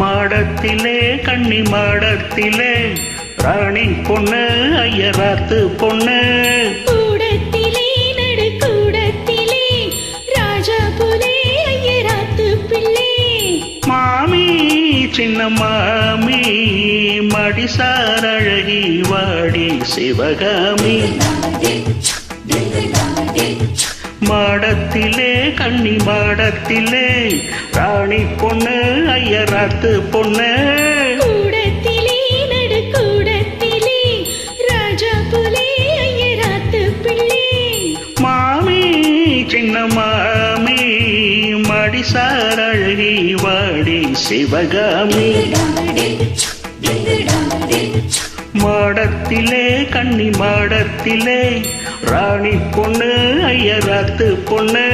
மாடத்திலே கன்னி மாடத்திலே ராணி பொண்ணு ஐயராத்து பொண்ணு. கூடத்திலே நடு கூடத்திலே ராஜா போலே ஐயராத்து பிள்ளை. மாமி சின்ன மாமி மடிசார் அழகி வாடி சிவகாமி. மாடத்திலே கன்னி மாடத்திலே ராணி பொண்ணு ஐயராத்து பொண்ணு. சின்ன மாமி மடிசார் அழகி வாடி சிவகாமி. மாடத்திலே கன்னி மாடத்திலே ராணி பொண்ணு ஐயராத்து பொண்ணு.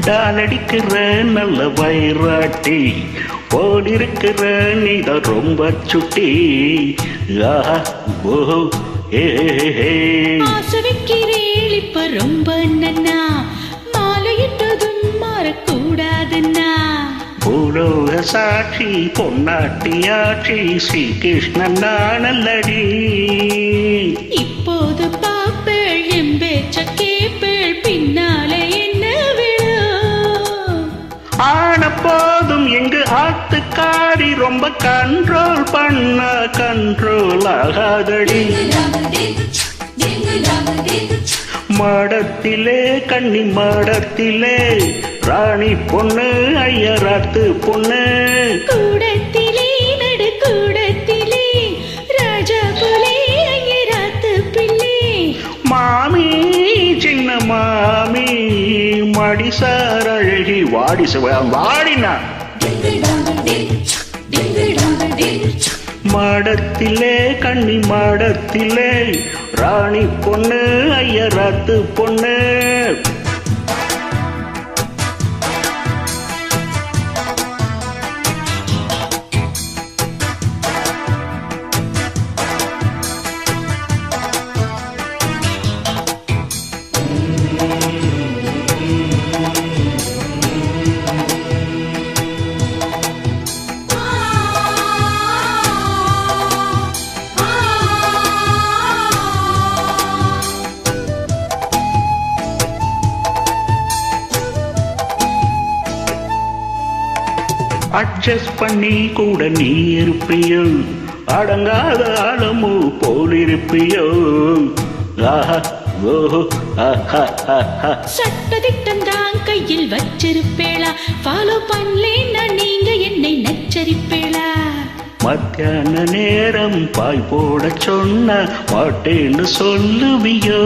டாலடிக்கிற நல்ல வயிறாட்டி ஓடிருக்கிற நீதான் ரொம்ப சுட்டி. ஆஹா ஓஹோ ஏ இப்ப ரொம்ப நன்னா. மாலையிட்டதும் மாறக்கூடாதுன்னா. பூலோக சாட்சி பொன்னாட்டியாட்சி ஸ்ரீ கிருஷ்ணன் நல்லடி இப்போது ரொம்ப கண்ட்ரோல் பண்ண கண்ட்ரோல் ஆகாதடி. மாடத்திலே கன்னி மாடத்திலே ராணி பொண்ணு ஐயராத்து பொண்ணு. கூடத்திலே நடு கூடத்திலே ராஜா போலே ஐயராத்து பிள்ளை. மாமி சின்ன மாமி மடிசார் அழகி வாடி சிவ வாடினா. மாடத்திலே கண்ணி மாடத்திலே ராணி பொண்ணு ஐயராத்து பொண்ணு. அட்ஜஸ்ட் பண்ணி கூட நீ இருப்பியோ? அடங்காத ஆழமோ போலிருப்பியோ ஆஹா ஓஹோ ஆஹா சட்டதிட்டம் தான் கையில் வச்சிருப்பேளா. ஃபாலோ பண்ணலேன்னா நீங்க என்னை நச்சரிப்பேளா? மத்தியான நேரம் பாய் போட சொன்ன மாட்டேன்னு சொல்லுவியோ?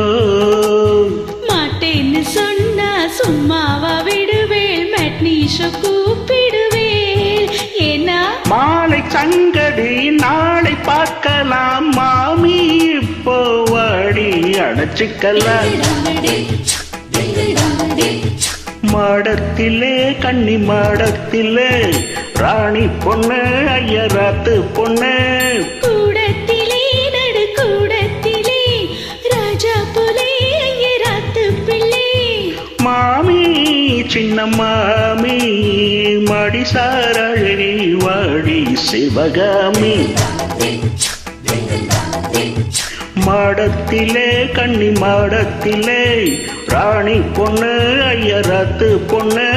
மாட்டேன்னு சொன்னா சும்மாவா விடுவேள். மேட்னீஷ சங்கடி நாளை பார்க்கலாம். மாமி இப்போ வாடி அடைச்சிக்கலாம் மாடத்திலே கண்ணி மாடத்திலே ராணி பொண்ணு ஐயராத்து பொண்ணு. கூடத்தில் சிவகாமி. மாடத்திலே கண்ணி மாடத்திலே ராணி பொண்ணு ஐயராத்து பொண்ணு